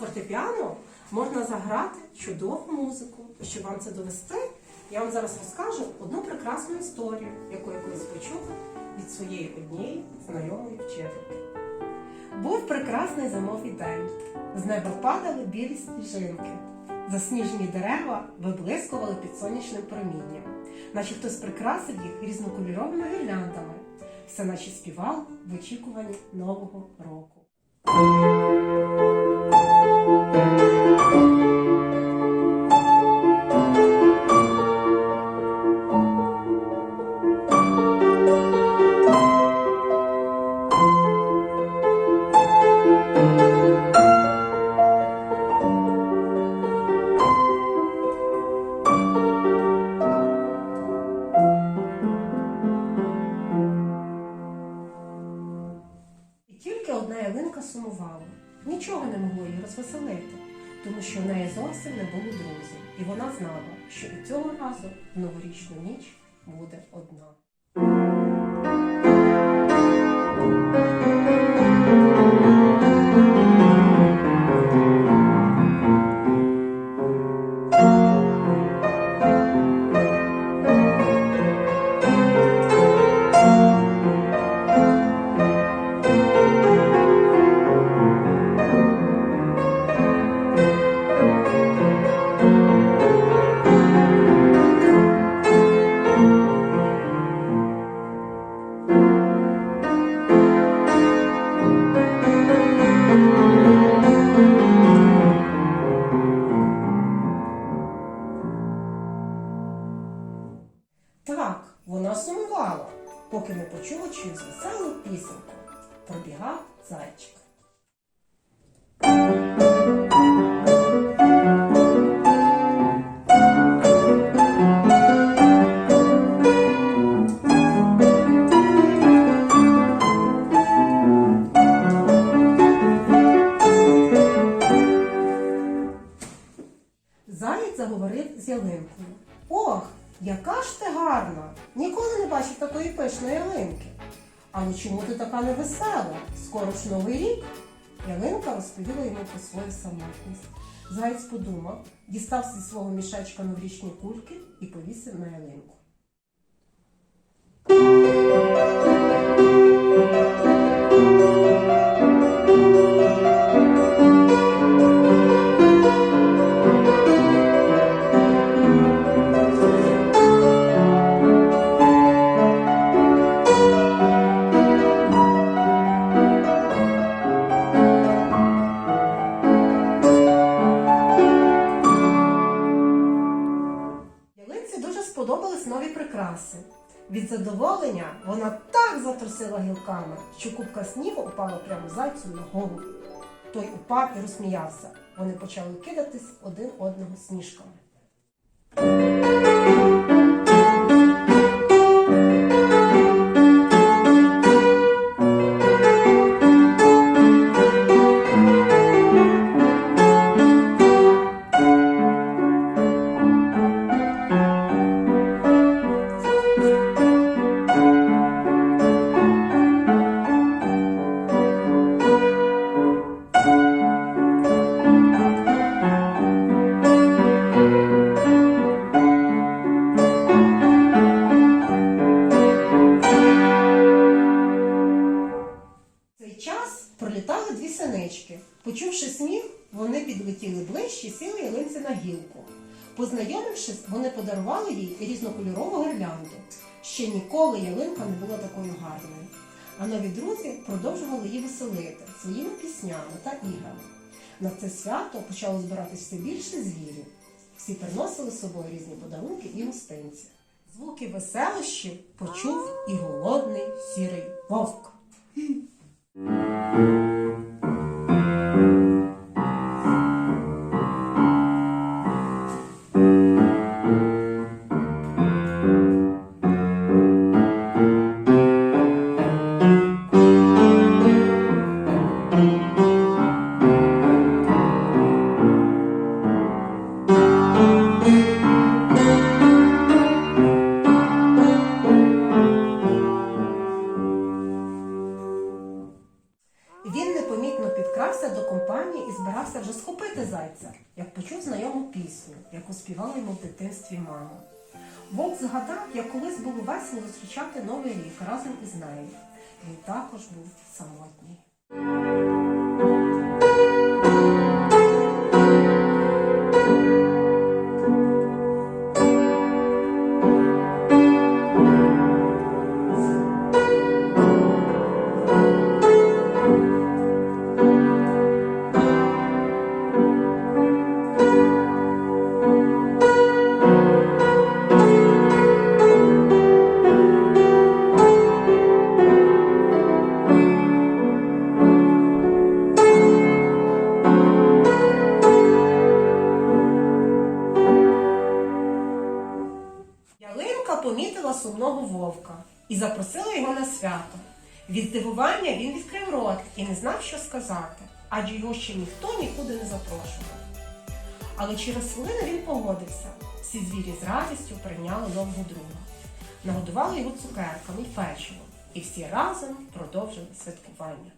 фортепіано можна заграти чудову музику. І щоб вам це довести, я вам зараз розкажу одну прекрасну історію, яку я колись почула від своєї однієї знайомої вчительки. Був прекрасний зимовий день. З неба падали білі сніжинки. Засніжені дерева виблискували під сонячним промінням, наче хтось прикрасив їх різнокольоровими гірляндами. Все наче співав в очікуванні Нового року. Тільки одна ялинка сумувала. Нічого не могло її розвеселити, тому що в неї зовсім не було друзів, і вона знала, що і цього разу в новорічну ніч буде одна. Чиюсь веселу пісеньку. Пробігав зайчик. Заєць заговорив з ялинкою. Ох, яка ж ти гарна! Ніколи не бачив такої пишної ялинки. Але чому ти така невесела? Скоро ж новий рік. Ялинка розповіла йому про свою самотність. Зайць подумав, дістав зі свого мішечка новорічні кульки і повісив на ялинку. Нові прикраси. Від задоволення вона так затрусила гілками, що купка снігу упала прямо зайцю на голову. Той упав і розсміявся. Вони почали кидатись один одного сніжками. Вони підлетіли ближче і сіли ялинці на гілку. Познайомившись, вони подарували їй різнокольорову гірлянду. Ще ніколи ялинка не була такою гарною. А нові друзі продовжували її веселити своїми піснями та іграми. На це свято почало збиратись все більше звірів. Всі приносили з собою різні подарунки і гостинці. Звуки веселощів почув і голодний сірий вовк. Зайця, як почув знайому пісню, яку співала йому в дитинстві мама. Вовк згадав, як колись було весело зустрічати новий рік разом із нею. Він також був самотній. Вовка і запросила його на свято. Від здивування він відкрив рот і не знав, що сказати, адже його ще ніхто нікуди не запрошував. Але через хвилину він погодився. Всі звірі з радістю прийняли нового друга, нагодували його цукерками й печивом, і всі разом продовжили святкування.